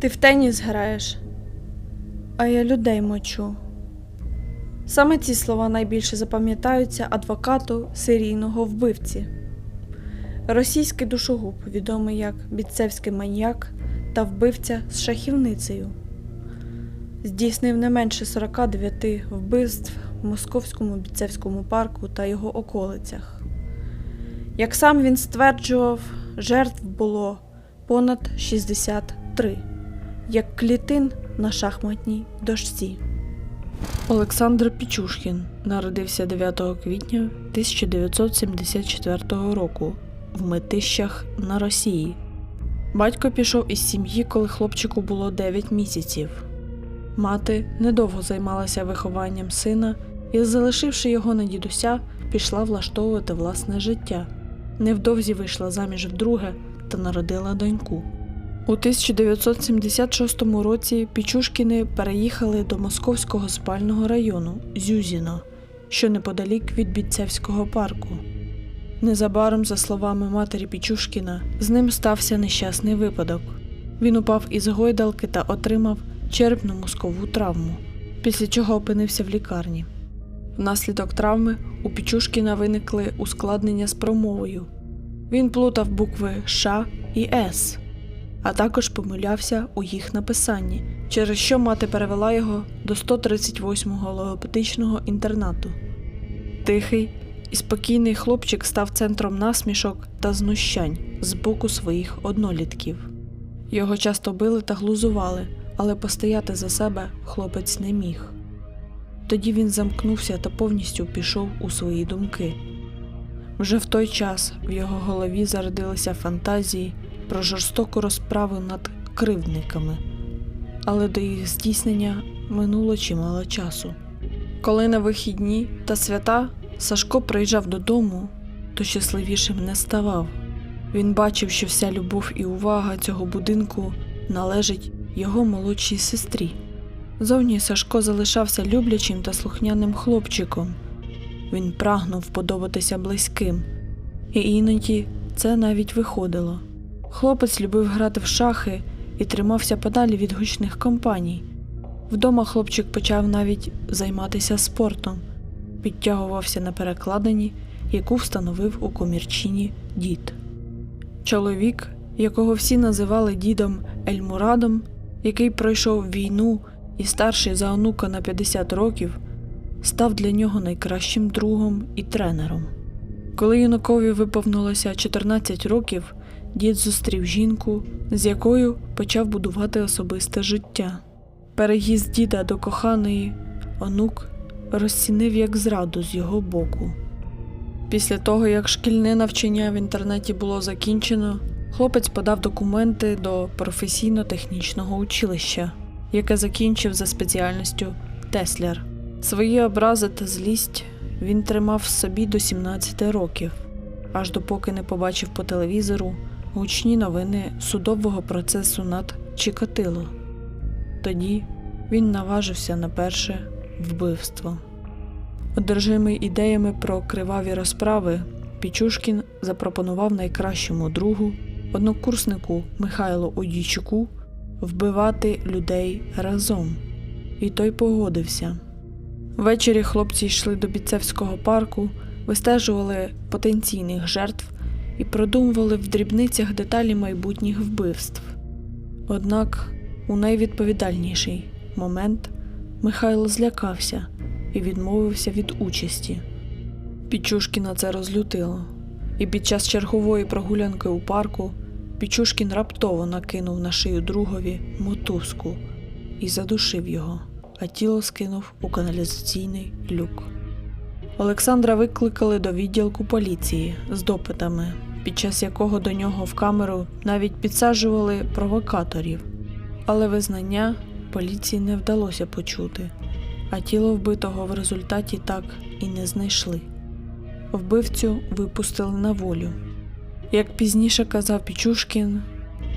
Ти в теніс граєш, а я людей мочу. Саме ці слова найбільше запам'ятаються адвокату серійного вбивці. Російський душогуб, відомий як бійцевський маньяк та вбивця з шахівницею, здійснив не менше 49 вбивств в московському бійцевському парку та його околицях. Як сам він стверджував, жертв було понад 63, як клітин на шахматній дошці. Олександр Пічушкін народився 9 квітня 1974 року в Митищах на Росії. Батько пішов із сім'ї, коли хлопчику було 9 місяців. Мати недовго займалася вихованням сина і, залишивши його на дідуся, пішла влаштовувати власне життя. Невдовзі вийшла заміж вдруге та народила доньку. У 1976 році Пічушкіни переїхали до московського спального району Зюзіно, що неподалік від Бійцевського парку. Незабаром, за словами матері Пічушкіна, з ним стався нещасний випадок. Він упав із гойдалки та отримав черепну мозкову травму, після чого опинився в лікарні. Внаслідок травми у Пічушкіна виникли ускладнення з промовою. Він плутав букви Ш і С, а також помилявся у їх написанні, через що мати перевела його до 138-го логопедичного інтернату. Тихий і спокійний хлопчик став центром насмішок та знущань з боку своїх однолітків. Його часто били та глузували, але постояти за себе хлопець не міг. Тоді він замкнувся та повністю пішов у свої думки. Вже в той час в його голові зародилися фантазії про жорстоку розправу над кривдниками, але до їх здійснення минуло чимало часу. Коли на вихідні та свята Сашко приїжджав додому, то щасливішим не ставав. Він бачив, що вся любов і увага цього будинку належить його молодшій сестрі. Зовні Сашко залишався люблячим та слухняним хлопчиком. Він прагнув подобатися близьким, і іноді це навіть виходило. Хлопець любив грати в шахи і тримався подалі від гучних компаній. Вдома хлопчик почав навіть займатися спортом, підтягувався на перекладині, яку встановив у комірчині дід. Чоловік, якого всі називали дідом Ельмурадом, який пройшов війну і старший за онука на 50 років, став для нього найкращим другом і тренером. Коли юнакові виповнилося 14 років, дід зустрів жінку, з якою почав будувати особисте життя. Переїзд діда до коханої онук розцінив як зраду з його боку. Після того, як шкільне навчання в інтернеті було закінчено, хлопець подав документи до професійно-технічного училища, яке закінчив за спеціальністю Тесляр. Свої образи та злість він тримав в собі до 17 років, аж допоки не побачив по телевізору гучні новини судового процесу над Чикатило. Тоді він наважився на перше вбивство. Одержимий ідеями про криваві розправи, Пічушкін запропонував найкращому другу, однокурснику Михайлу Одійчуку вбивати людей разом, і той погодився. Ввечері хлопці йшли до бійцевського парку, вистежували потенційних жертв і продумували в дрібницях деталі майбутніх вбивств. Однак у найвідповідальніший момент Михайло злякався і відмовився від участі. Пічушкіна це розлютило, і під час чергової прогулянки у парку Пічушкін раптово накинув на шию другові мотузку і задушив його, а тіло скинув у каналізаційний люк. Олександра викликали до відділку поліції з допитами, під час якого до нього в камеру навіть підсаджували провокаторів, але визнання поліції не вдалося почути, а тіло вбитого в результаті так і не знайшли. Вбивцю випустили на волю. Як пізніше казав Пічушкін,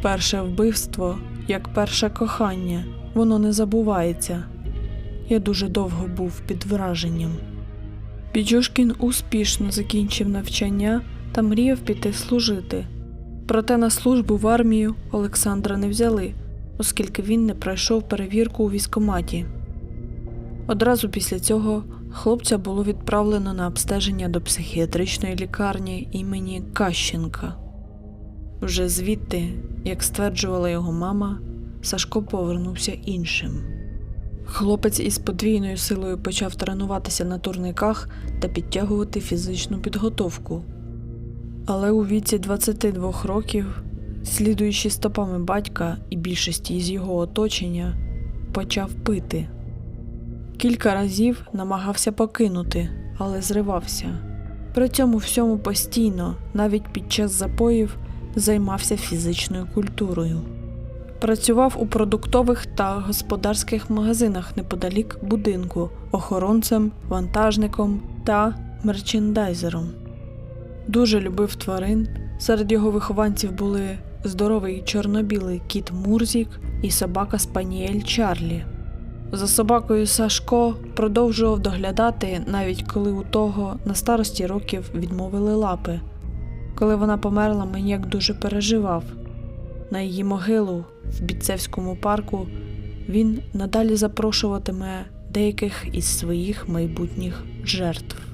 перше вбивство як перше кохання, воно не забувається. Я дуже довго був під враженням. Пічушкін успішно закінчив навчання та мріяв піти служити. Проте на службу в армію Олександра не взяли, оскільки він не пройшов перевірку у військкоматі. Одразу після цього хлопця було відправлено на обстеження до психіатричної лікарні імені Кащенка. Вже звідти, як стверджувала його мама, Сашко повернувся іншим. Хлопець із подвійною силою почав тренуватися на турниках та підтягувати фізичну підготовку. Але у віці 22 років, слідуючи стопами батька і більшості із його оточення, почав пити. Кілька разів намагався покинути, але зривався. При цьому всьому постійно, навіть під час запоїв, займався фізичною культурою. Працював у продуктових та господарських магазинах неподалік будинку, охоронцем, вантажником та мерчендайзером. Дуже любив тварин. Серед його вихованців були здоровий чорно-білий кіт Мурзік і собака Спаніель Чарлі. За собакою Сашко продовжував доглядати, навіть коли у того на старості років відмовили лапи. Коли вона померла, маніяк дуже переживав. На її могилу в Біцевському парку він надалі запрошуватиме деяких із своїх майбутніх жертв.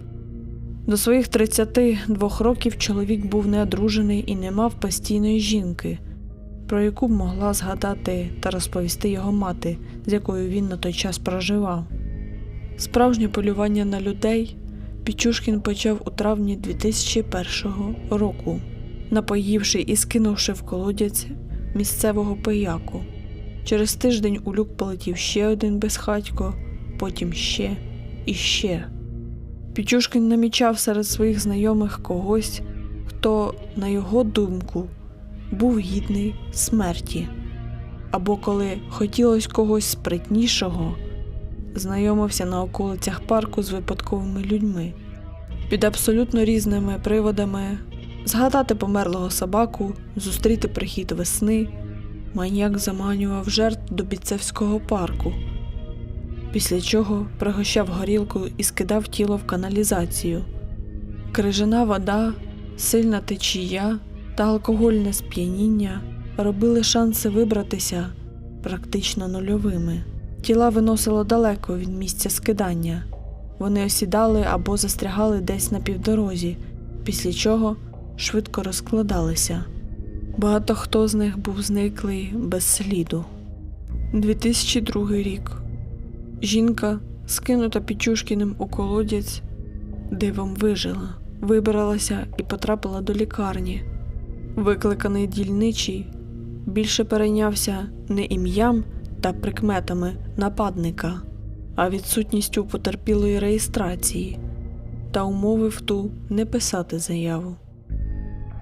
До своїх 32 років чоловік був неодружений і не мав постійної жінки, про яку б могла згадати та розповісти його мати, з якою він на той час проживав. Справжнє полювання на людей Пічушкін почав у травні 2001 року, напоївши і скинувши в колодязь місцевого пияку. Через тиждень у люк полетів ще один безхатько, потім ще і ще. Пічушкін намічав серед своїх знайомих когось, хто, на його думку, був гідний смерті, або коли хотілося когось спритнішого, знайомився на околицях парку з випадковими людьми, під абсолютно різними приводами згадати померлого собаку, зустріти прихід весни, маніяк заманював жертв до Біцевського парку, після чого пригощав горілку і скидав тіло в каналізацію. Крижана вода, сильна течія та алкогольне сп'яніння робили шанси вибратися практично нульовими. Тіла виносило далеко від місця скидання. Вони осідали або застрягали десь на півдорозі, після чого швидко розкладалися. Багато хто з них був зниклий без сліду. 2002 рік. Жінка, скинута Пічушкіним у колодязь, дивом вижила, вибралася і потрапила до лікарні. Викликаний дільничий більше перейнявся не ім'ям та прикметами нападника, а відсутністю потерпілої реєстрації та умовив ту не писати заяву.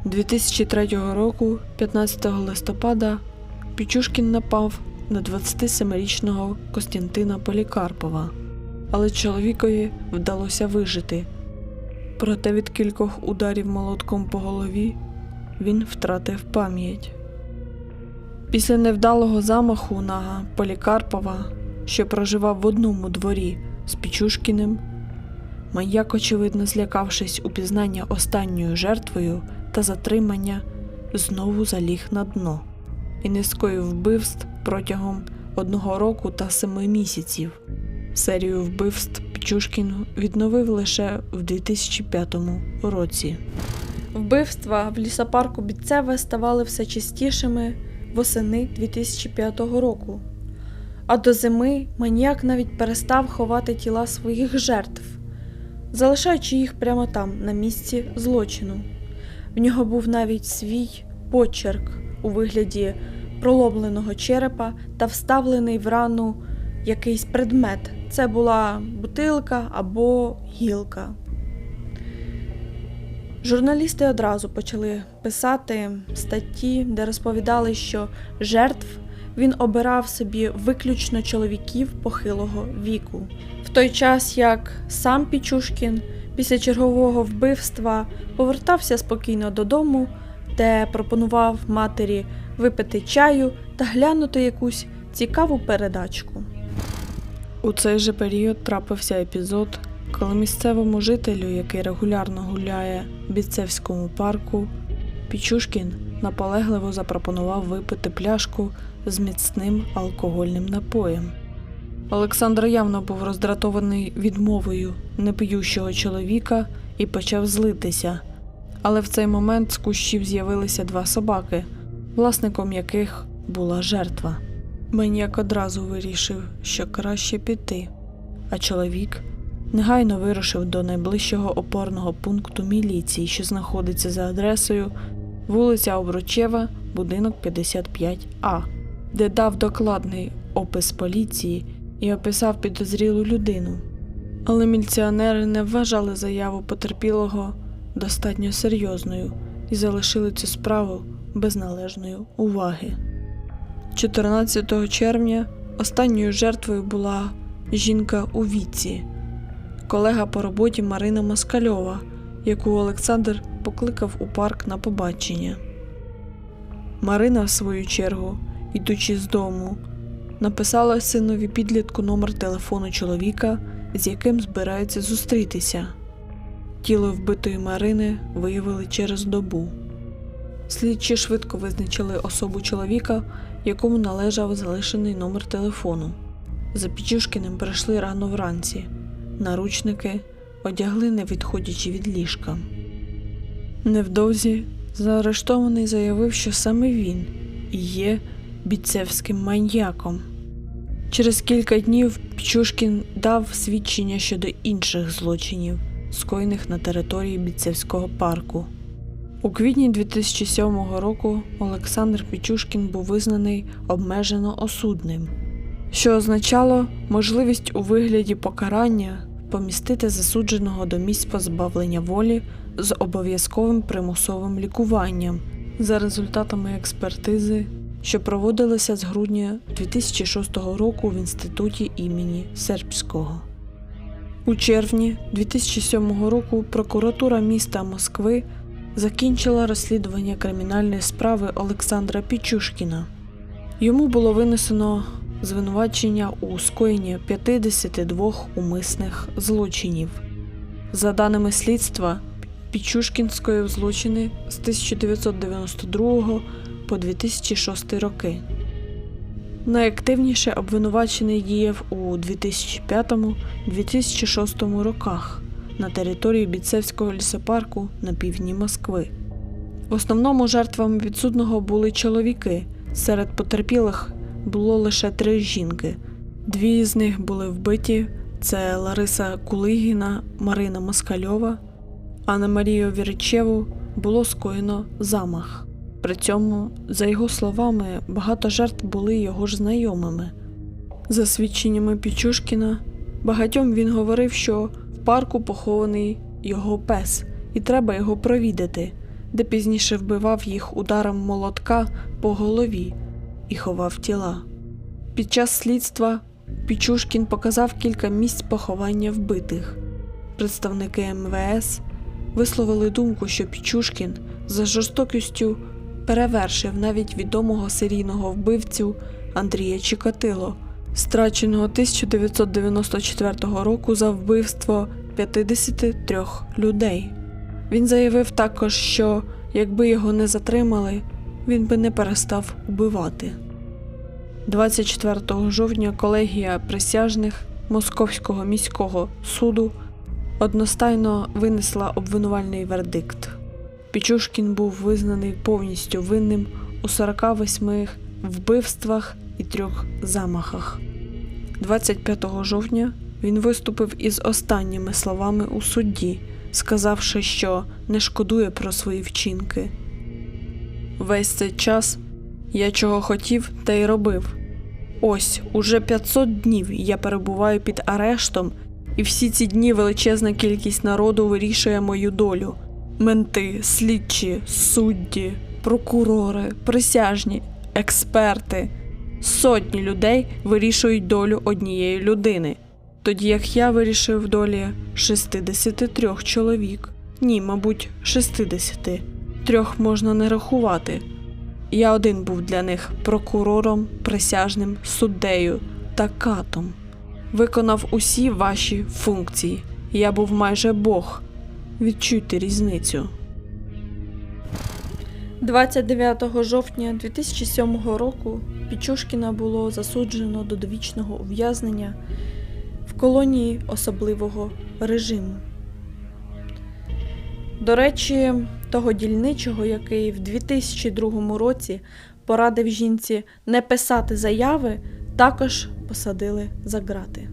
2003 року, 15 листопада, Пічушкін напав на 27-річного Костянтина Полікарпова, але чоловікові вдалося вижити. Проте від кількох ударів молотком по голові він втратив пам'ять. Після невдалого замаху на Полікарпова, що проживав в одному дворі з Пічушкіним, Маньяк, очевидно, злякавшись упізнання останньою жертвою та затримання, знову заліг на дно і скоїв вбивств протягом одного року та семи місяців. Серію вбивств Пічушкін відновив лише в 2005 році. Вбивства в лісопарку Біцеве ставали все частішими восени 2005 року. А до зими маніяк навіть перестав ховати тіла своїх жертв, залишаючи їх прямо там, на місці злочину. В нього був навіть свій почерк у вигляді проломленого черепа та вставлений в рану якийсь предмет. Це була бутилка або гілка. Журналісти одразу почали писати статті, де розповідали, що жертв він обирав собі виключно чоловіків похилого віку. В той час як сам Пічушкін після чергового вбивства повертався спокійно додому, де пропонував матері випити чаю та глянути якусь цікаву передачку. У цей же період трапився епізод, коли місцевому жителю, який регулярно гуляє в Біцевському парку, Пічушкін наполегливо запропонував випити пляшку з міцним алкогольним напоєм. Олександр явно був роздратований відмовою неп'ющого чоловіка і почав злитися. Але в цей момент з кущів з'явилися два собаки, власником яких була жертва. Маньяк одразу вирішив, що краще піти, а чоловік негайно вирушив до найближчого опорного пункту міліції, що знаходиться за адресою вулиця Обручева, будинок 55А, де дав докладний опис поліції і описав підозрілу людину. Але міліціонери не вважали заяву потерпілого достатньо серйозною і залишили цю справу без належної уваги. 14 червня останньою жертвою була жінка у віці, колега по роботі Марина Москальова, яку Олександр покликав у парк на побачення. Марина, в свою чергу, ідучи з дому, написала синові підлітку номер телефону чоловіка, з яким збирається зустрітися. Тіло вбитої Марини виявили через добу. Слідчі швидко визначили особу чоловіка, якому належав залишений номер телефону. За Пічушкіним прийшли рано вранці. Наручники одягли, не відходячи від ліжка. Невдовзі заарештований заявив, що саме він і є бійцевським маньяком. Через кілька днів Пічушкін дав свідчення щодо інших злочинів, скоєних на території бійцевського парку. У квітні 2007 року Олександр Пічушкін був визнаний обмежено осудним, що означало можливість у вигляді покарання помістити засудженого до місць позбавлення волі з обов'язковим примусовим лікуванням за результатами експертизи, що проводилися з грудня 2006 року в інституті імені Сербського. У червні 2007 року прокуратура міста Москви закінчила розслідування кримінальної справи Олександра Пічушкіна. Йому було винесено звинувачення у скоєнні 52 умисних злочинів. За даними слідства, Пічушкін скоїв злочини з 1992 по 2006 роки. Найактивніше обвинувачений діяв у 2005-2006 роках на території Біцевського лісопарку на півдні Москви. В основному жертвами підсудного були чоловіки. Серед потерпілих було лише три жінки. Дві з них були вбиті: це Лариса Кулигіна, Марина Москальова, а на Марію Віричеву було скоєно замах. При цьому, за його словами, багато жертв були його ж знайомими. За свідченнями Пічушкіна, багатьом він говорив, що парку похований його пес, і треба його провідати, де пізніше вбивав їх ударом молотка по голові і ховав тіла. Під час слідства Пічушкін показав кілька місць поховання вбитих. Представники МВС висловили думку, що Пічушкін за жорстокістю перевершив навіть відомого серійного вбивцю Андрія Чикатило, страченого 1994 року за вбивство 53 людей. Він заявив також, що якби його не затримали, він би не перестав убивати. 24 жовтня колегія присяжних Московського міського суду одностайно винесла обвинувальний вердикт. Пічушкін був визнаний повністю винним у 48 вбивствах і трьох замахах. 25 жовтня він виступив із останніми словами у судді, сказавши, що не шкодує про свої вчинки. Весь цей час я чого хотів, те й робив. Ось уже 500 днів я перебуваю під арештом, і всі ці дні величезна кількість народу вирішує мою долю. Менти, слідчі, судді, прокурори, присяжні, експерти. Сотні людей вирішують долю однієї людини, тоді як я вирішив долі 63 чоловік. Ні, мабуть, 60. Трьох можна не рахувати. Я один був для них прокурором, присяжним, суддею та катом. Виконав усі ваші функції. Я був майже Бог. Відчуйте різницю. 29 жовтня 2007 року Пічушкіна було засуджено до довічного ув'язнення в колонії особливого режиму. До речі, того дільничого, який в 2002 році порадив жінці не писати заяви, також посадили за ґрати.